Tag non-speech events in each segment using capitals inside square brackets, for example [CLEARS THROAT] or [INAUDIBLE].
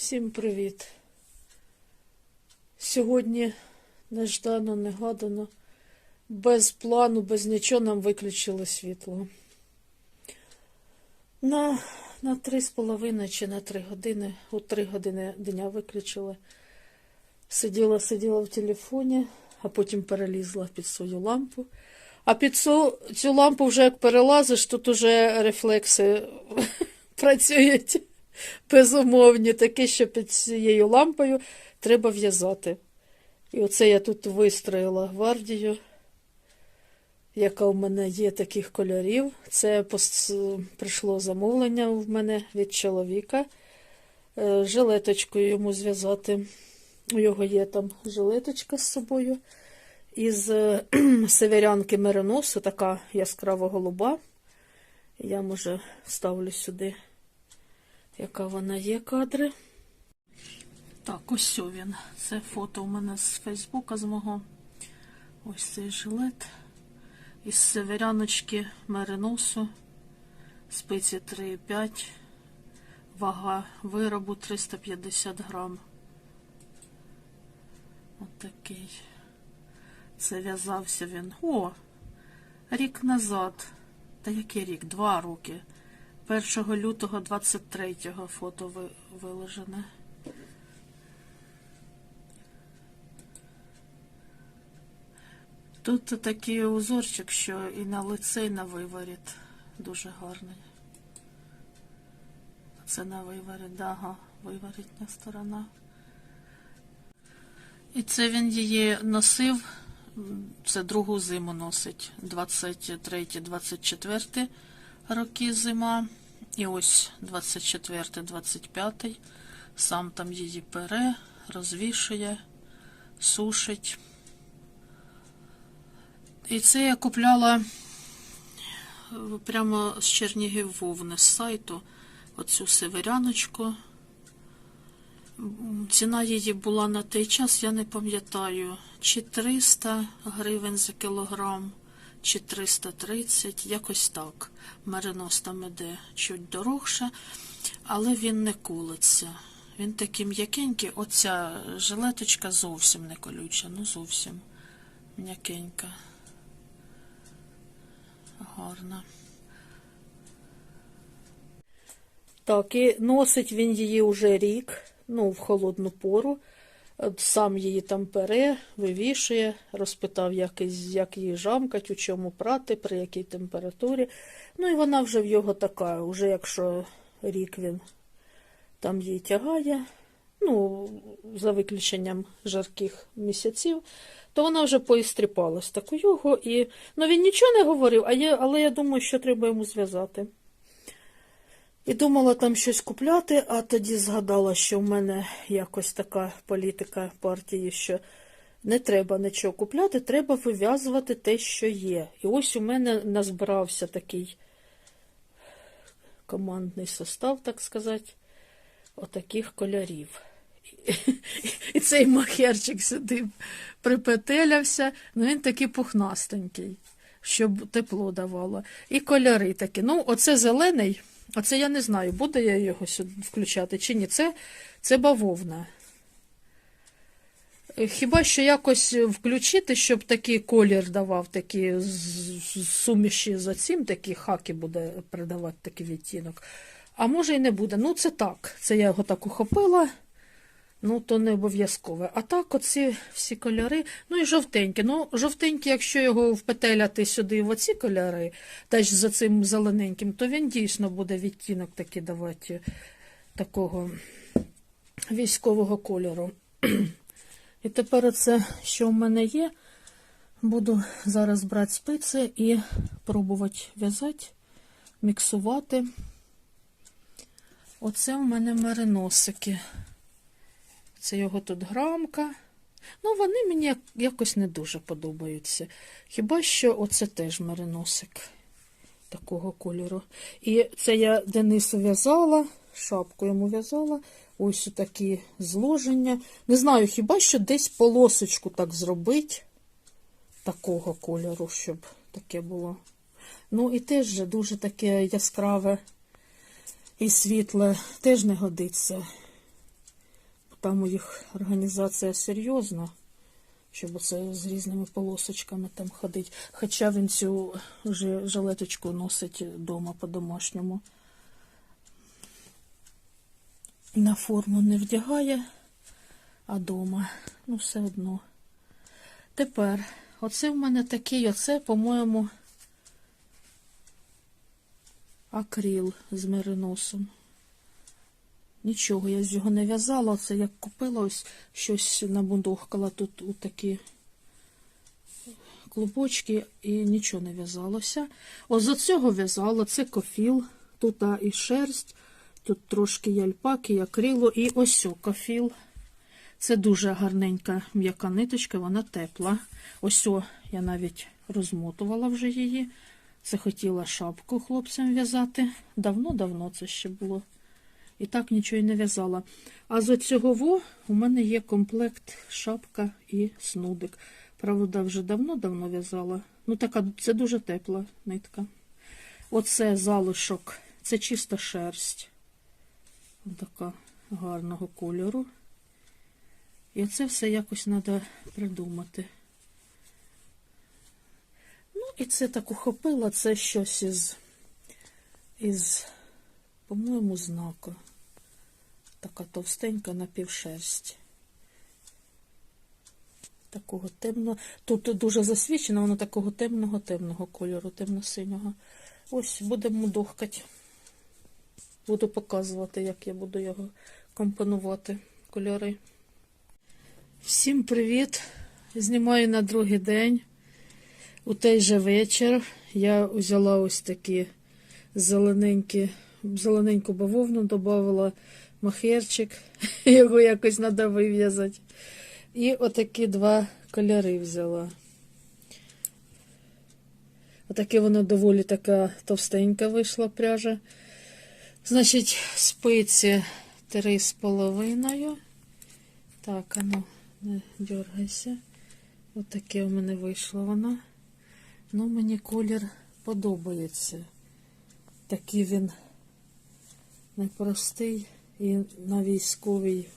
Всім привіт. Сьогодні неждано, негадано, без плану, без нічого нам виключили світло. На, на три з половиною чи на три години, у три години дня виключили. Сиділа, сиділа в телефоні, а потім перелізла під свою лампу. А під цю, лампу вже як перелазиш, тут уже рефлекси [LAUGHS] працюють безумовні, такі, що під цією лампою треба в'язати. І оце я тут вистроїла гвардію, яка в мене є таких кольорів. Це пос- прийшло замовлення в мене від чоловіка. Е, Жилеточкою йому зв'язати. У його є там жилеточка з собою. Із е, северянки мериносу, така яскраво голуба. Я, може, ставлю сюди, яка вона є кадри. Так, ось він. Це фото у мене з Фейсбука з мого. Ось цей жилет. Із северяночки мериносу. Спиці 3,5. Вага виробу 350 грам. Отакий. Це в'язався він. О! Рік назад. Та який рік? Два роки. 1 лютого 23-го фото ви- виложене. Тут такий узорчик, що і на лице, і на виворіт. Дуже гарний. Це на виворіт, ага, виворітня сторона. І це він її носив, це другу зиму носить, 23-24 роки зима. І ось 24-25. Сам там її пере, розвішує, сушить. І це я купляла е, прямо з Чернігів Вовни з сайту оцю северяночку. Ціна її була на той час, я не пам'ятаю, чи 300 гривень за кілограм, чи 330, якось так. Меринос там іде чуть дорогше, але він не колиться. Він такий м'якенький, оця жилеточка зовсім не колюча, ну зовсім м'якенька. Гарна. Так, і носить він її уже рік, ну, в холодну пору. От Сам її там пере, вивішує, розпитав, як, як її жамкать, у чому прати, при якій температурі. Ну і вона вже в його така, уже якщо рік він там її тягає, ну, за виключенням жарких місяців, то вона вже поістріпалась так у його. І... Ну, він нічого не говорив, а я, але я думаю, що треба йому зв'язати. І думала там щось купляти, а тоді згадала, що в мене якось така політика партії, що не треба нічого купляти, треба вив'язувати те, що є. І ось у мене назбирався такий командний состав, так сказати, отаких кольорів. І цей махерчик сюди припетелявся, ну він такий пухнастенький, щоб тепло давало. І кольори такі. Ну, оце зелений, оце я не знаю, буде я його сюди включати чи ні. Це, це бавовна. Е, Хіба що якось включити, щоб такий колір давав, такі суміші з цим, такі хаки буде придавати такий відтінок. А може і не буде. Ну, це так. Це я його так ухопила. Ну, то не обов'язкове. А так, оці всі кольори. Ну і жовтенькі. Ну, жовтенький, якщо його впетеляти сюди в оці кольори, теж за цим зелененьким, то він дійсно буде відтінок такий давати такого військового кольору. І тепер оце, що в мене є, буду зараз брати спиці і пробувати в'язати, міксувати. Оце в мене мериносики. Це його тут грамка. Ну, вони мені якось не дуже подобаються. Хіба що оце теж мериносик такого кольору. І це я Денису в'язала, шапку йому в'язала. Ось такі зложення. Не знаю, хіба що десь полосочку так зробить такого кольору, щоб таке було. Ну і теж дуже таке яскраве і світле, теж не годиться. Там у їх організація серйозна, щоб це з різними полосочками там ходить. Хоча він цю вже жилеточку носить вдома по-домашньому. На форму не вдягає, а дома. Ну, все одно. Тепер, оце в мене такий, оце, по-моєму, акрил з мериносом. Нічого, я з його не в'язала. Це як купила ось щось набудохкала тут у такі клубочки і нічого не в'язалося. Ось за цього в'язала, це кофіл, тут і шерсть, тут трошки і і акрилу, і ось о, кофіл. Це дуже гарненька м'яка ниточка, вона тепла. Ось о, я навіть розмотувала вже її. Це хотіла шапку хлопцям в'язати. Давно-давно це ще було. І так нічого й не в'язала. А з оцього у мене є комплект шапка і снудик. Правда, вже давно-давно в'язала. Ну, така, це дуже тепла нитка. Оце залишок, це чиста шерсть. Така гарного кольору. І це все якось треба придумати. Ну, і це так ухопила, це щось із, із по-моєму, знака. Така товстенька напівшерсть. Такого темного. Тут дуже засвічено, воно такого темного-темного кольору, темно-синього. Ось будемо дохкати. Буду показувати, як я буду його компонувати кольори. Всім привіт! Знімаю на другий день. У той же вечір я взяла ось такі зелененькі, зелененьку бавовну, додавала махерчик, [LAUGHS] його якось треба вив'язати. І отакі два кольори взяла. Отаке воно доволі така товстенька вийшла пряжа. Значить, спиці три з половиною. Так, а ну, не дергайся. Отаке у мене вийшло воно. Ну, мені колір подобається. Такий він непростий і на військовий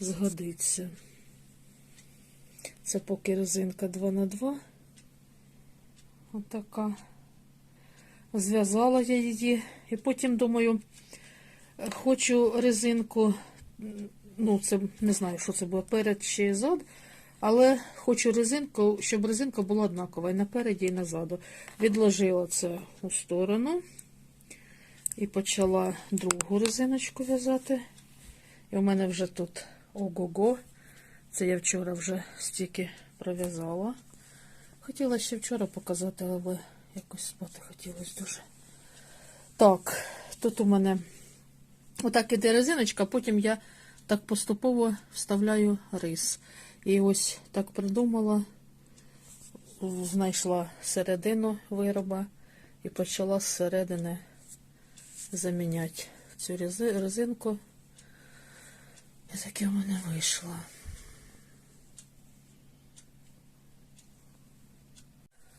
згодиться. Це поки резинка 2 на 2 Отака. Зв'язала я її. І потім думаю, хочу резинку, ну, це не знаю, що це було перед чи зад, але хочу резинку, щоб резинка була однакова і напереді, і назаду. Відложила це у сторону і почала другу резиночку в'язати. І у мене вже тут ого-го. Це я вчора вже стільки пров'язала. Хотіла ще вчора показати, але якось спати хотілося дуже. Так, тут у мене отак іде резиночка, потім я так поступово вставляю рис. І ось так придумала, знайшла середину вироба і почала зсередини заміняти цю резинку. І таке в мене вийшло.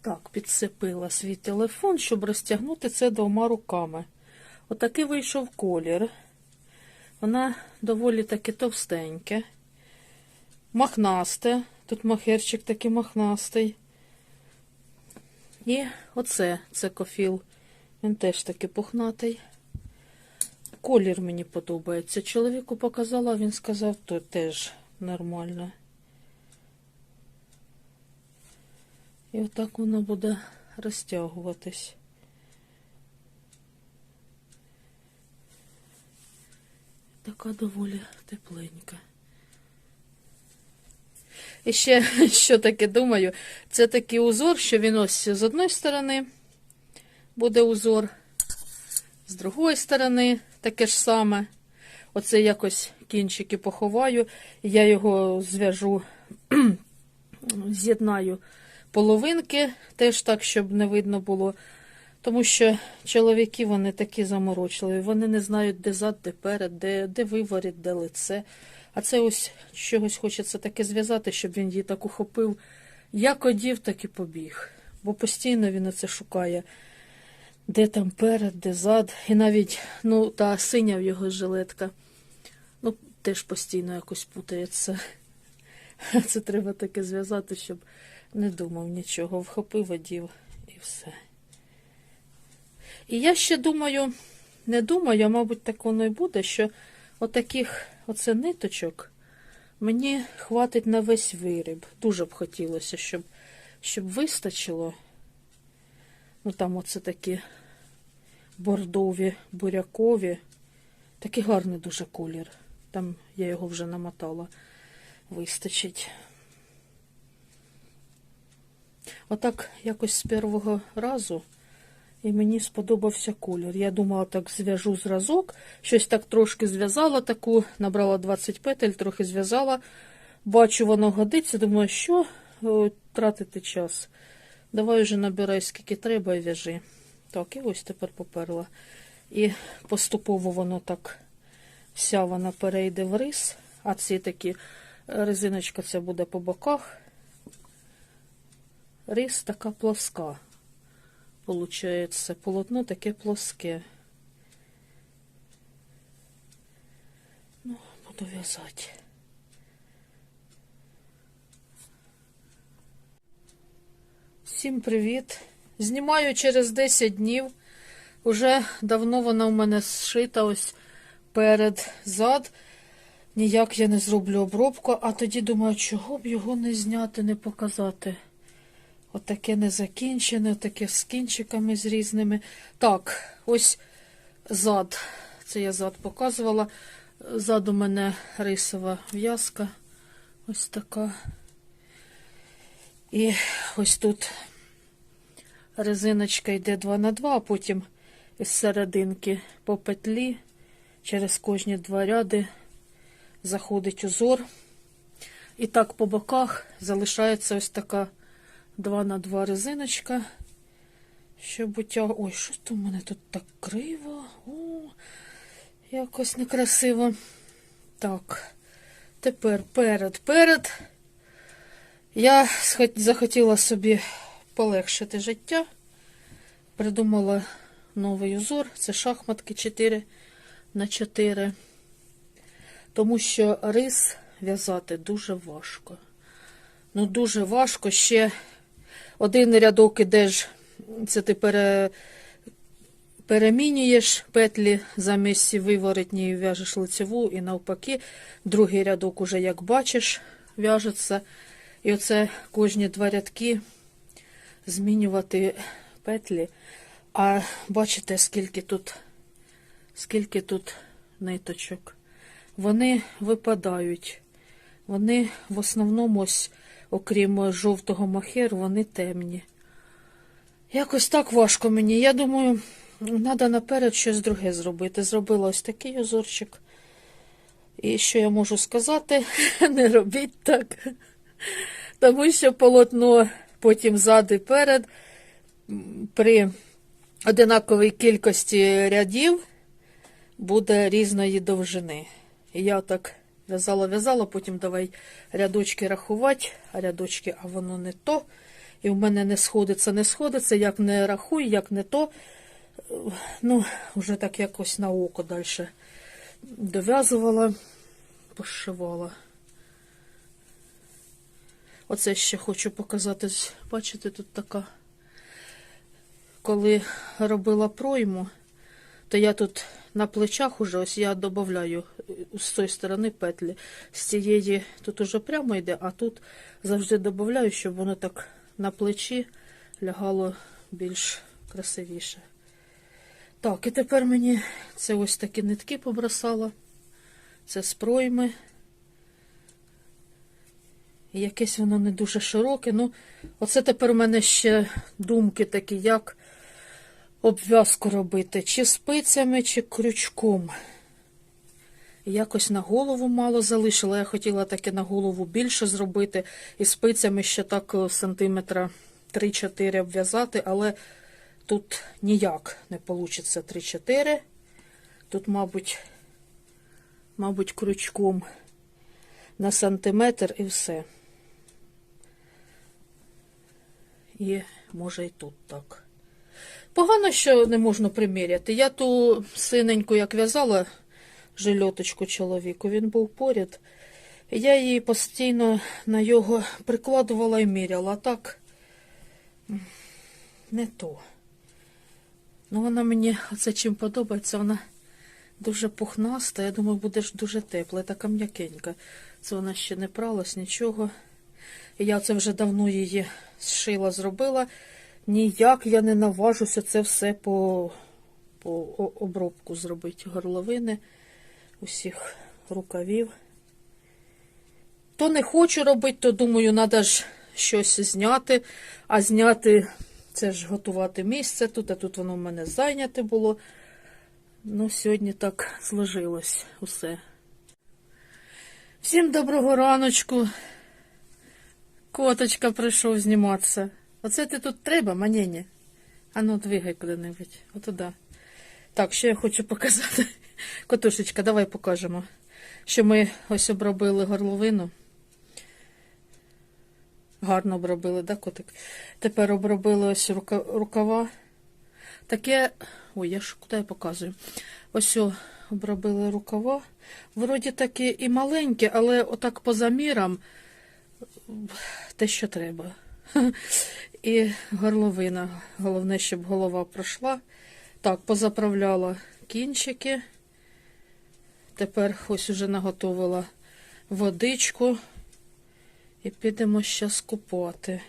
Так, підсипила свій телефон, щоб розтягнути це двома руками. Отакий вийшов колір. Вона доволі таки товстеньке, махнасте. Тут махерчик такий махнастий. І оце це кофіл. Він теж такий пухнатий. Колір мені подобається. Чоловіку показала, він сказав, то теж нормально. І отак воно буде розтягуватись. Така доволі тепленька. І ще, [LAUGHS] що таке думаю, це такий узор, що він ось з одної сторони буде узор, з другої сторони таке ж саме. Оце якось кінчики поховаю, я його зв'яжу, [CLEARS THROAT] з'єднаю половинки, теж так, щоб не видно було. Тому що чоловіки вони такі заморочливі, вони не знають, де зад, де перед, де де виворіт, де лице. А це ось чогось хочеться таке зв'язати, щоб він її так ухопив. Як одів, так і побіг. Бо постійно він це шукає, де там перед, де зад. І навіть ну, та синя в його жилетка. Ну, теж постійно якось путається. [LAUGHS] Це треба таке зв'язати, щоб не думав нічого. Вхопив, одів і все. І я ще думаю, не думаю, а мабуть, так воно і буде, що отаких оце ниточок мені хватить на весь виріб. Дуже б хотілося, щоб, щоб вистачило. Ну там оце такі бордові, бурякові. Такий гарний дуже колір. Там я його вже намотала. Вистачить. Отак якось з першого разу і мені сподобався колір. Я думала, так зв'яжу зразок, щось так трошки зв'язала таку, набрала 20 петель, трохи зв'язала. Бачу, воно годиться. Думаю, що тратити час. Давай вже набирай, скільки треба, і в'яжи. Так, і ось тепер поперла. І поступово воно так, вся вона перейде в рис, а ці такі е, резиночка ця буде по боках. Рис така плоска. Получається, полотно таке плоске. Ну, буду в'язати. Всім привіт! Знімаю через 10 днів. Уже давно вона у мене зшита ось перед зад. Ніяк я не зроблю обробку, а тоді думаю, чого б його не зняти, не показати. Отаке незакінчене, таке з кінчиками з різними. Так, ось зад. Це я зад показувала. Зад у мене рисова в'язка. Ось така. І ось тут резиночка йде 2 на 2, а потім з серединки по петлі через кожні два ряди заходить узор. І так по боках залишається ось така 2 на 2 резиночка. Щоб утяг... Ой, що в мене тут так криво? О, якось некрасиво. Так, тепер перед, перед. Я захотіла собі полегшити життя. Придумала новий узор. Це шахматки 4 на 4. Тому що рис в'язати дуже важко. Ну, дуже важко. Ще один рядок ідеш, це ти пере, перемінюєш петлі замість виворотні в'яжеш лицеву і навпаки. Другий рядок уже, як бачиш, в'яжеться. І оце кожні два рядки змінювати петлі. А бачите, скільки тут, скільки тут ниточок. Вони випадають. Вони в основному, ось, окрім жовтого махеру, вони темні. Якось так важко мені. Я думаю, треба наперед щось друге зробити. Зробила ось такий узорчик. І що я можу сказати? [LAUGHS] Не робіть так. Тому що полотно потім ззади перед при одинаковій кількості рядів буде різної довжини. І я так в'язала, в'язала, потім давай рядочки рахувати, а рядочки, а воно не то. І в мене не сходиться, не сходиться, як не рахую, як не то. Ну, вже так якось на око далі дов'язувала, пошивала. Оце ще хочу показати. Бачите, тут така, коли робила пройму, то я тут на плечах уже ось я додаю з цієї сторони петлі. З цієї тут уже прямо йде, а тут завжди додаю, щоб воно так на плечі лягало більш красивіше. Так, і тепер мені це ось такі нитки побросала. Це з пройми. Якесь воно не дуже широке. Ну, оце тепер у мене ще думки такі, як обв'язку робити, чи спицями, чи крючком. Якось на голову мало залишила. Я хотіла таке на голову більше зробити. І спицями ще так сантиметра 3-4 обв'язати, але тут ніяк не вийде 3-4. Тут, мабуть, мабуть, крючком на сантиметр і все. І може і тут так. Погано, що не можна приміряти. Я ту синеньку, як в'язала, жильоточку чоловіку. Він був поряд. Я її постійно на його прикладувала і міряла. А так не то. Ну, вона мені оце чим подобається, вона дуже пухнаста. Я думаю, буде дуже тепла, така м'якенька. Це вона ще не пралась, нічого. Я це вже давно її зшила, зробила. Ніяк я не наважуся це все по, по обробку зробити. Горловини, усіх рукавів. То не хочу робити, то думаю, треба ж щось зняти. А зняти це ж готувати місце тут, а тут воно в мене зайняте було. Ну, сьогодні так зложилось усе. Всім доброго раночку. Коточка прийшов зніматися. Оце ти тут треба, манєнє? Ану, двигай куди-небудь. Отуда. Так, що я хочу показати. [LAUGHS] Котушечка, давай покажемо. Що ми ось обробили горловину. Гарно обробили, да, котик? Тепер обробили ось рукава. Таке. Ой, я ж куди я показую? Ось обробили рукава. Вроді такі і маленькі, але отак по замірам те, що треба. [LAUGHS] І горловина. Головне, щоб голова пройшла. Так, позаправляла кінчики. Тепер ось уже наготовила водичку. І підемо зараз купати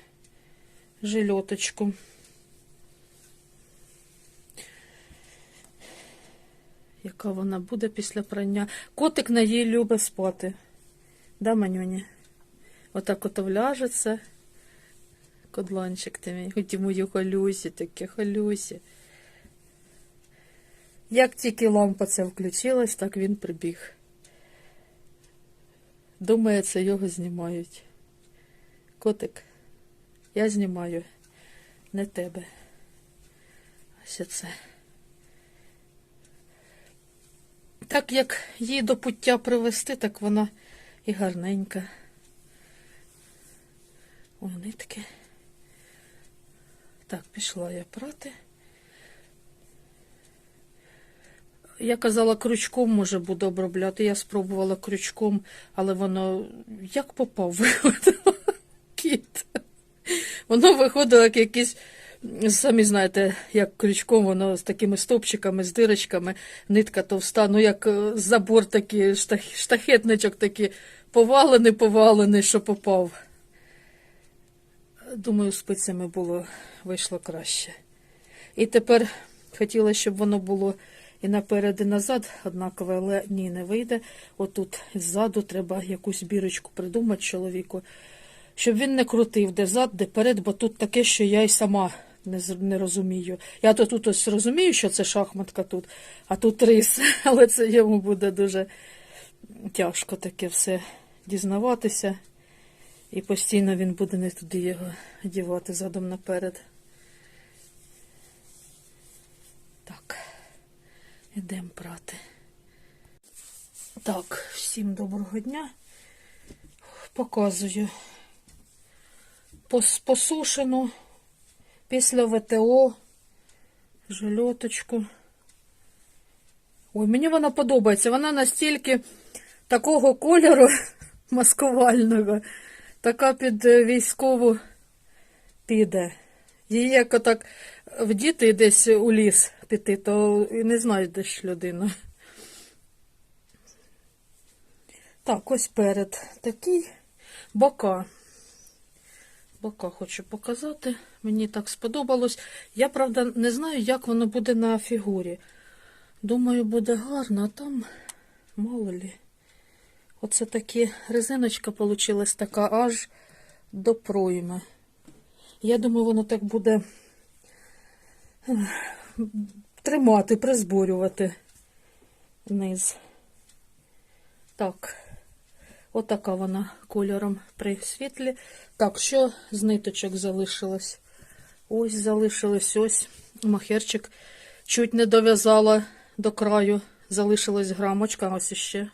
жильоточку. Яка вона буде після прання? Котик на їй любить спати. Да, манюні? Отак ото вляжеться. Кодланчик ти мій, хоч і мою халюсі, таке халюсі. Як тільки лампа ця включилась, так він прибіг. Думає, це його знімають. Котик, я знімаю, не тебе. Ось це. Так як її до пуття привести, так вона і гарненька. Ой, нитки. Так, пішла я прати. Я казала, крючком може буду обробляти. Я спробувала крючком, але воно як попав виходило. [LAUGHS] Кіт. Воно виходило як якийсь, самі знаєте, як крючком, воно з такими стопчиками, з дирочками, нитка товста, ну як е, забор такий, штах- штахетничок такий, повалений, повалений, що попав. Думаю, спицями було, вийшло краще. І тепер хотіла, щоб воно було і наперед, і назад однакове, але ні, не вийде. Отут ззаду треба якусь бірочку придумати чоловіку, щоб він не крутив де зад, де перед, бо тут таке, що я й сама не, не розумію. Я то тут ось розумію, що це шахматка тут, а тут рис, [LAUGHS] але це йому буде дуже тяжко таке все дізнаватися. І постійно він буде не туди його дівати задом наперед. Так, ідемо прати. Так, всім доброго дня. Показую посушену після ВТО жильоточку. Ой, мені вона подобається. Вона настільки такого кольору [LAUGHS] маскувального, така під е, військову піде. Її як отак вдіти десь у ліс піти, то і не знайдеш людину. Так, ось перед такий бока. Бока хочу показати. Мені так сподобалось. Я, правда, не знаю, як воно буде на фігурі. Думаю, буде гарно, а там мало лі. Оце такі резиночка получилась така аж до пройми. Я думаю, воно так буде тримати, призборювати низ. Так, отака вона кольором при світлі. Так, що з ниточок залишилось? Ось залишилось ось махерчик. Чуть не дов'язала до краю. Залишилась грамочка, ось іще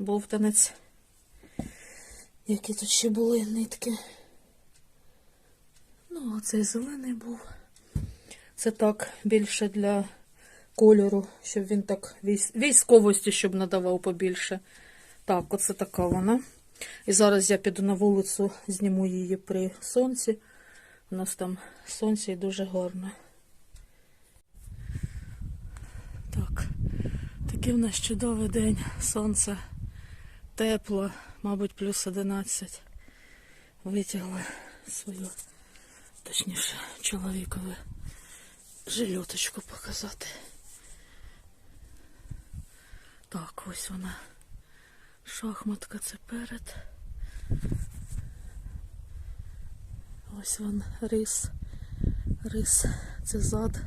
бовтанець. Які тут ще були нитки? Ну, оцей зелений був. Це так більше для кольору, щоб він так військовості, щоб надавав побільше. Так, оце така вона. І зараз я піду на вулицю, зніму її при сонці. У нас там сонце і дуже гарно. Так, такий в нас чудовий день. Сонце тепло, мабуть, плюс 11. Витягла свою, точніше, чоловікові жилеточку показати. Так, ось вона. Шахматка це перед. Ось він рис. Рис це зад.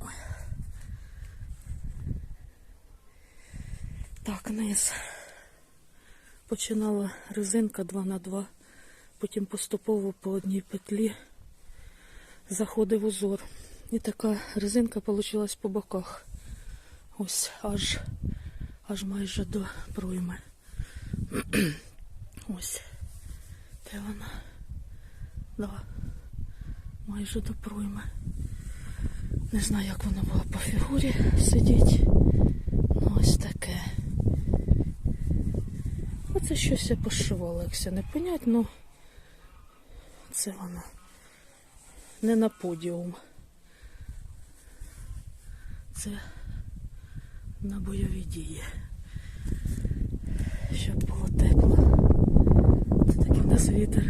Ой. Так, низ. Починала резинка 2 на 2 потім поступово по одній петлі заходив узор. І така резинка вийшла по боках. Ось аж, аж майже до пройми. [CLEARS THROAT] Ось. Де вона? Да. Майже до пройми. Не знаю, як вона була по фігурі сидіть. Ну, ось таке. Щось я пошивала, якся не понять, ну це вона. Не на подіум. Це на бойові дії. Щоб було тепло. Це такий в нас вітер.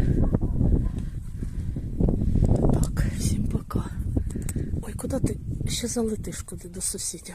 Так, всім пока. Ой, куди ти ще залетиш куди до сусідів?